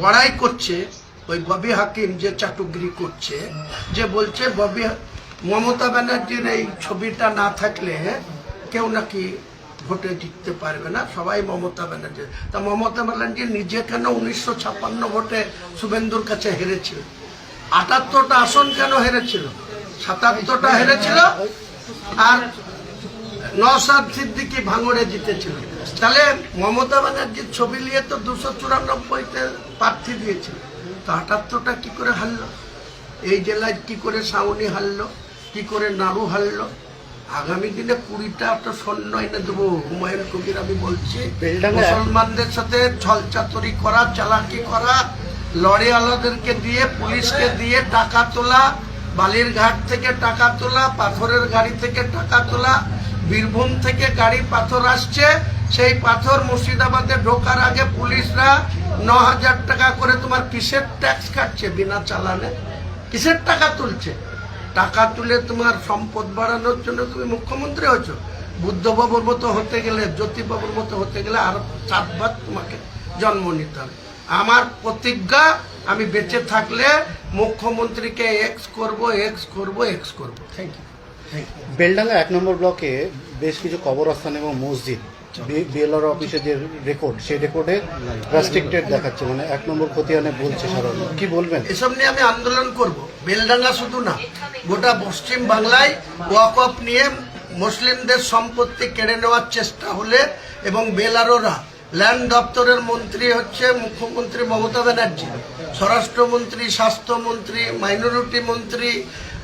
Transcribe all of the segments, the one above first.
বড়াই করছে, ওই ববি হাকিম যে চাটুগিরি করছে, যে বলছে, ববি, মমতা ব্যানার্জির এই ছবিটা না থাকলে কেউ নাকি ভোটে জিততে পারবে না, সবাই মমতা ব্যানার্জি। তা মমতা ব্যানার্জি নিজে কেন উনিশশো ছাপ্পান্ন ভোটে শুভেন্দুর কাছে হেরেছিল? আটাত্তরটা আসন কেন হেরেছিল? সাতাত্তরটা হেরেছিল? আর নসাদ সিদ্দিকি ভাঙড়ে জিতেছিল। তাহলে মমতা ব্যানার্জির ছবি নিয়ে তো দুশো চুরানব্বইতে প্রার্থী দিয়েছিল। তো আটাত্তরটা কি করে হারলো? এই জেলায় কি করে সাউনি হারলো? কি করে নাড়ু হারলো? আগামী দিনে কুড়িটা তো সৈন্য এনে দেবো হুমায়ুন কবির আমি বলছি। মুসলমানদের সাথে ছলচাতুরি করা চালাকি করা লরিওয়ালাদেরকে দিয়ে পুলিশকে দিয়ে টাকা তোলা বালির ঘাট থেকে টাকা তোলা পাথরের গাড়ি থেকে টাকা তোলা বীরভূম থেকে গাড়ি পাথর আসছে। সেই পাথর মুর্শিদাবাদে ঢোকার আগে পুলিশরা ন হাজার টাকা করে তোমার কিসের ট্যাক্স কাটছে বিনা চালানে? কিসের টাকা তুলছে? টাকা তুলে তোমার সম্পদ বাড়ানোর জন্য তুমি মুখ্যমন্ত্রী হয়েছো। বুদ্ধবাবুর মতো হতে গেলে, জ্যোতিবাবুর মতো হতে গেলে আরও চারবার তোমাকে জন্ম নিতে হবে। আমার প্রতিজ্ঞা, আমি বেঁচে থাকলে মুখ্যমন্ত্রীকে এক্স করব এক্স করব এক্স করব। থ্যাংক ইউ বেলডাঙ্গা এক নম্বর ব্লকে বেশ কিছু কবরস্থান এবং মসজিদ বিএলআর অফিসে যে রেকর্ড সেই রেকর্ডে রেস্ট্রিক্টেড দেখাচ্ছে মানে এক নম্বর খতিয়ানে বলছে সাধারণত। কি বলবেন? এসব নিয়ে আমি আন্দোলন করব। বেলডাঙ্গা শুধু না, গোটা পশ্চিম বাংলায় ওয়াকফ নিয়ে মুসলিমদের সম্পত্তি কেড়ে নেওয়ার চেষ্টা হলে এবং বেলারোরা ল্যান্ড দপ্তরের মন্ত্রী হচ্ছে মুখ্যমন্ত্রী মমতা ব্যানার্জি, স্বরাষ্ট্রমন্ত্রী, স্বাস্থ্যমন্ত্রী, মাইনরিটি মন্ত্রী,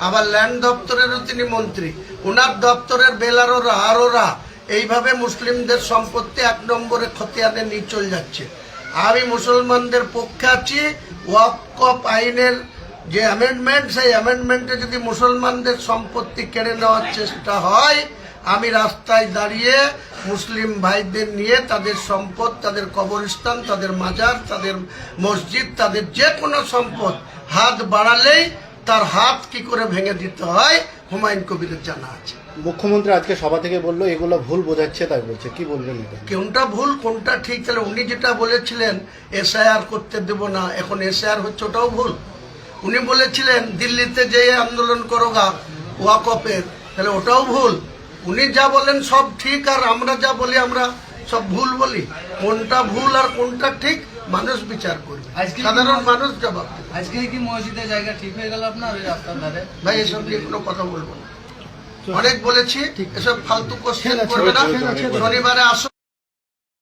আবার ল্যান্ড দপ্তরেরও তিনি মন্ত্রী। ওনার দপ্তরের বেলারোরা আরোরা এইভাবে মুসলিমদের সম্পত্তি এক নম্বরে খতিয়ানে নিয়ে চলে যাচ্ছে। আমি মুসলমানদের পক্ষে আছি ওয়াকফ আইনের যে অ্যামেন্ডমেন্ট সেই অ্যামেন্ডমেন্টে যদি মুসলমানদের সম্পত্তি কেড়ে নেওয়ার চেষ্টা হয় আমি রাস্তায় দাঁড়িয়ে মুসলিম ভাইদের নিয়ে তাদের সম্পদ তাদের কবরস্থান তাদের মাজার তাদের মসজিদ তাদের যে কোনো সম্পদ হাত বাড়ালেই তার হাত কি করে ভেঙে দিতে হয় হুমায়ুন কবিরের জানা আছে। মুখ্যমন্ত্রী আজকে সভা থেকে বলল এগুলো ভুল বোঝাচ্ছে তাই বলছে। কি বলবেন কোনটা ভুল কোনটা ঠিক তাহলে উনি যেটা বলেছিলেন এসআইআর করতে দেব না এখন এসআইআর হচ্ছে ওটাও ভুল। উনি বলেছিলেন দিল্লিতে যে আন্দোলন করোগা ওয়াকফের তাহলে ওটাও ভুল। উনি যা বলেন সব ঠিক আর আমরা যা বলি আমরা সব ভুল বলি। কোনটা ভুল আর কোনটা ঠিক মানুষ বিচার করবে। আজকে সাধারণ মানুষ- জবাব আজকে কি মসজিদের জায়গা ঠিক হয়ে গেল আপনার রাস্তার ধারে? ভাই এসব নিয়ে কোনো কথা বলব না। অনেক বলেছি এসব ফালতু কোশ্চেন করবে না। শনিবারে আসো